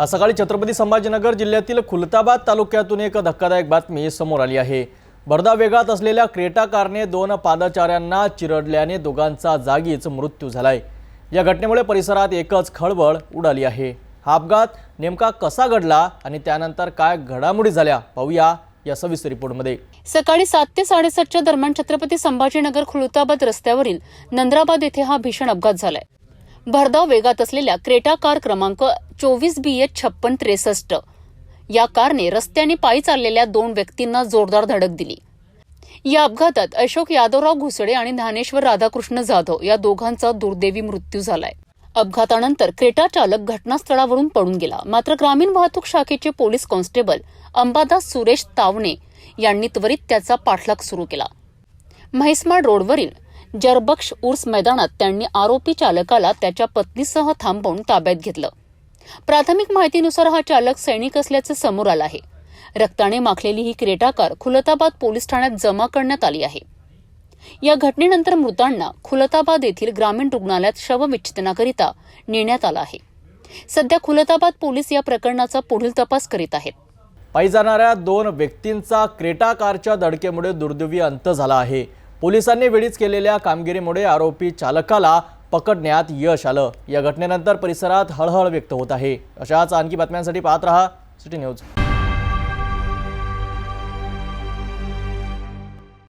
आज सकाळी छत्रपती संभाजीनगर जिल्ह्यातील खुलताबाद तालुक्यातून एक धक्कादायक बातमी समोर आली आहे. भरधाव वेगात असलेल्या क्रेटा कारने दोन पादचाऱ्यांना चिरडल्याने दोघांचा जागीच मृत्यू झालाय. या घटनेमुळे परिसरात एकच खळबळ उडाली आहे. हा अपघात नेमका कसा घडला आणि त्यानंतर काय घडामोडी झाल्या पाहूया या सविस्तर रिपोर्टमध्ये. सकाळी सात ते साडेसातच्या दरम्यान छत्रपती संभाजीनगर खुलताबाद रस्त्यावरील नंद्राबाद येथे हा भीषण अपघात झालाय. भरधाव वेगात असलेल्या क्रेटा कार क्रमांक चोवीस बी एच छप्पन त्रेसष्ट. या कारने रस्त्याने पायी चाललेल्या दोन व्यक्तींना जोरदार धडक दिली. या अपघातात अशोक यादवराव घुसडे आणि ज्ञानेश्वर राधाकृष्ण जाधव या दोघांचा दुर्दैवी मृत्यू झालाय. अपघातानंतर क्रेटा चालक घटनास्थळावरून पळून गेला. मात्र ग्रामीण वाहतूक शाखेचे पोलीस कॉन्स्टेबल अंबादास सुरेश तावणे यांनी त्वरित त्याचा पाठलाग सुरू केला. म्हैसमाड रोडवरील जरबक्ष उर्स मैदानात त्यांनी आरोपी चालकाला त्याच्या पत्नीसह थांबवून ताब्यात घेतलं. प्राथमिक माहितीनुसार हा चालक सैनिक असल्याचं समोर आलं आहे. रक्ताने माखलेली ही क्रेटा कार खुलताबाद पोलीस ठाण्यात जमा करण्यात आली आहे. या घटनेनंतर मृतांना खुलताबाद येथील ग्रामीण रुग्णालयात शवविच्छेदनाकरिता नेण्यात आलं आहे. सध्या खुलताबाद पोलीस या प्रकरणाचा पुढील तपास करीत आहेत. पायी जाणाऱ्या दोन व्यक्तींचा क्रेटा कारच्या धडकेमुळे दुर्दैवी अंत झाला आहे. पोलिसांनी वेळीच केलेल्या कामगिरीमुळे आरोपी चालकाला पकडण्यात यश आलं. या घटनेनंतर परिसरात हळहळ व्यक्त होत आहे. अशाच आणखी बातम्यांसाठी पाहत रहा सिटी न्यूज.